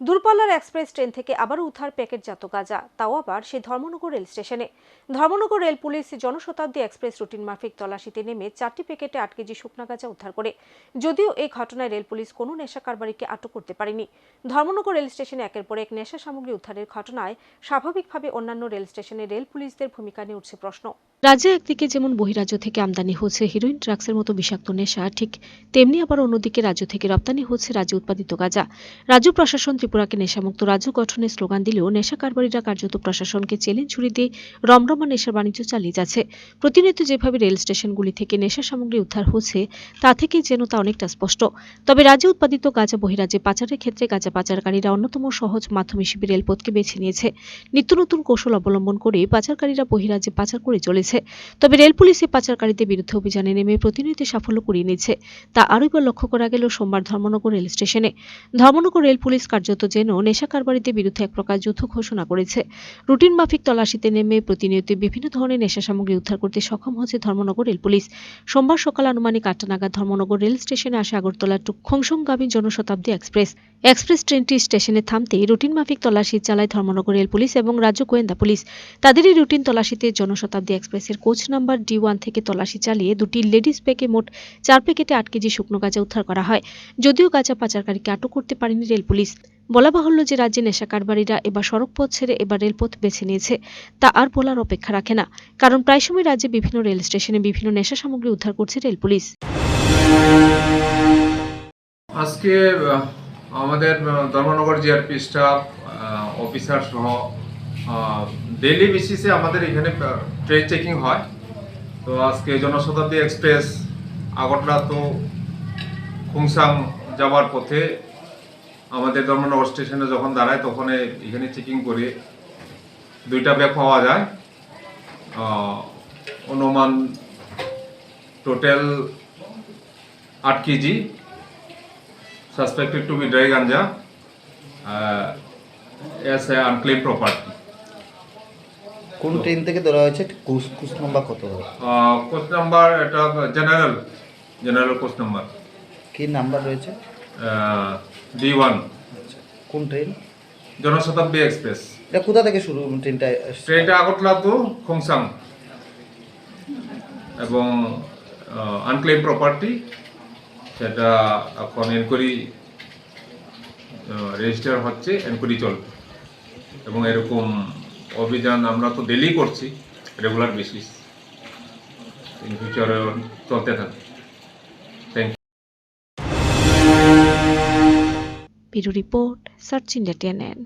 দূরপাল্লার express train থেকে আবারও উদ্ধার প্যাকেটজাত গাঁজা। তাও আবার সেই ধর্মনগর রেল স্টেশনে। Dharmanagar rail police Janshatabdi express routine মাফিক তল্লাশিতে নেমে চারটি প্যাকেটে আট কেজি শুকনা গাঁজা উদ্ধার করে। যদিও এই ঘটনায় রেল পুলিশ কোনো নেশা কারবারিকে আটক করতে পারেনি। ধর্মনগর রেল স্টেশনে একের পর এক নেশা সামগ্রী উদ্ধারের ঘটনায় স্বাভাবিকভাবে অন্যান্য রেল স্টেশনে রেল পুলিশদের ভূমিকা নিয়ে উঠছে প্রশ্ন। রাজ্যে একদিকে যেমন বহিরাজ্য থেকে আমদানি হচ্ছে হিরোইন ড্রাগসের মতো বিষাক্ত নেশা, ঠিক তেমনি আবার অন্যদিকে রাজ্য থেকে রপ্তানি হচ্ছে রাজ্যে উৎপাদিত গাঁজা। রাজ্য প্রশাসন ত্রিপুরাকে নেশামুক্ত রাজ্য গঠনের স্লোগান দিলেও নেশা কারবারিরা কার্যত প্রশাসনকে চ্যালেঞ্জ ছুড়ে দিয়ে রমরমা নেশার বাণিজ্য চালিয়ে যাচ্ছে। প্রতিনিয়ত যেভাবে রেল স্টেশনগুলি থেকে নেশা সামগ্রী উদ্ধার হচ্ছে, তা থেকেই যেন তা অনেকটা স্পষ্ট। তবে রাজ্যে উৎপাদিত গাঁজা বহিরাজ্যে পাচারের ক্ষেত্রে গাঁজা পাচারকারীরা অন্যতম সহজ মাধ্যম হিসেবে রেলপথকে বেছে নিয়েছে। নিত্য নতুন কৌশল অবলম্বন করে পাচারকারীরা বহিরাজ্যে পাচার করে চলেছে। তবে রেল পুলিশ পাচারকারীদের বিরুদ্ধে অভিযানে নেমে প্রতিনিয়ত সাফল্য কুড়িয়ে নিচ্ছে। তা আরও এবার লক্ষ্য করা গেল সোমবার ধর্মনগর রেল স্টেশনে। ধর্মনগর রেল পুলিশ কার্যত যেন নেশা কারবারিদের বিরুদ্ধে এক প্রকার যুদ্ধ ঘোষণা করেছে। রুটিন মাফিক তল্লাশিতে নেমে প্রতিনিয়ত বিভিন্ন ধরনের নেশা সামগ্রী উদ্ধার করতে সক্ষম হচ্ছে ধর্মনগর রেল পুলিশ। সোমবার সকাল আনুমানিক আটটা নাগাদ ধর্মনগর রেল স্টেশনে আসে আগরতলা টু খংসংগামী জনশতাব্দী এক্সপ্রেস। এক্সপ্রেস ট্রেনটি স্টেশনে থামতেই রুটিন মাফিক তল্লাশি চালায় ধর্মনগর রেল পুলিশ এবং রাজ্য গোয়েন্দা পুলিশ। তাদেরই রুটিন তল্লাশিতে জনশতাব্দী এক্সপ্রেসের কোচ নাম্বার ডি ওয়ান থেকে তল্লাশি চালিয়ে দুটি লেডিস প্যাকে মোট চার প্যাকেটে আট কেজি শুকনো গাঁজা উদ্ধার করা হয়। যদিও গাঁজা পাচারকারীকে আটক করতে পারেনি রেল পুলিশ। বলা বাহুল্য যে রাজ্যে নেশা কারবারিরা এবার সড়ক পথ ছেড়ে এবার রেলপথ বেছে নিয়েছে, তা আর বলার অপেক্ষা রাখে না, কারণ প্রায় সময় রাজ্যে বিভিন্ন রেল স্টেশনে বিভিন্ন নেশা সামগ্রী উদ্ধার করছে রেল পুলিশ। আজকে আমাদের ধর্মনগর জিআরপি স্টাফ অফিসার সহ ডেইলি বেসিসে আমাদের এখানে ট্রেন চেকিং হয় তো আজকে জনশতাব্দী এক্সপ্রেস আগরতলা তো খুংসাং যাওয়ার পথে আমাদের ধর্মনগর স্টেশনে যখন দাঁড়ায় তখন এখানে চেকিং করে দুইটা ব্যাগ পাওয়া যায় অনুমান টোটাল আট KG suspected to be dry ganja uh, a unclaimed property. কোন ট্রেন থেকে ধরা হয়েছে? কোচ কোচ নাম্বার কত? Uh, নাম্বার এটা জেনারেল জেনারেল কোচ নাম্বার কি নাম্বার রয়েছে? ডি ওয়ান আচ্ছা কোন ট্রেন জনশতাব্দী এক্সপ্রেস। এটা কোথা থেকে শুরু ট্রেনটা? ট্রেনটা আগরতলা টু খোংসাং। এবং আনক্লেম প্রপার্টি সেটা এখন এনকোয়ারি রেজিস্টার হচ্ছে এনকোয়ারি চলবে এবং এরকম অভিযান আমরা তো ডেলি করছি রেগুলার বেসিস ইন ফিউচারে চলতে থাকবে। Thank you report, search India TNN.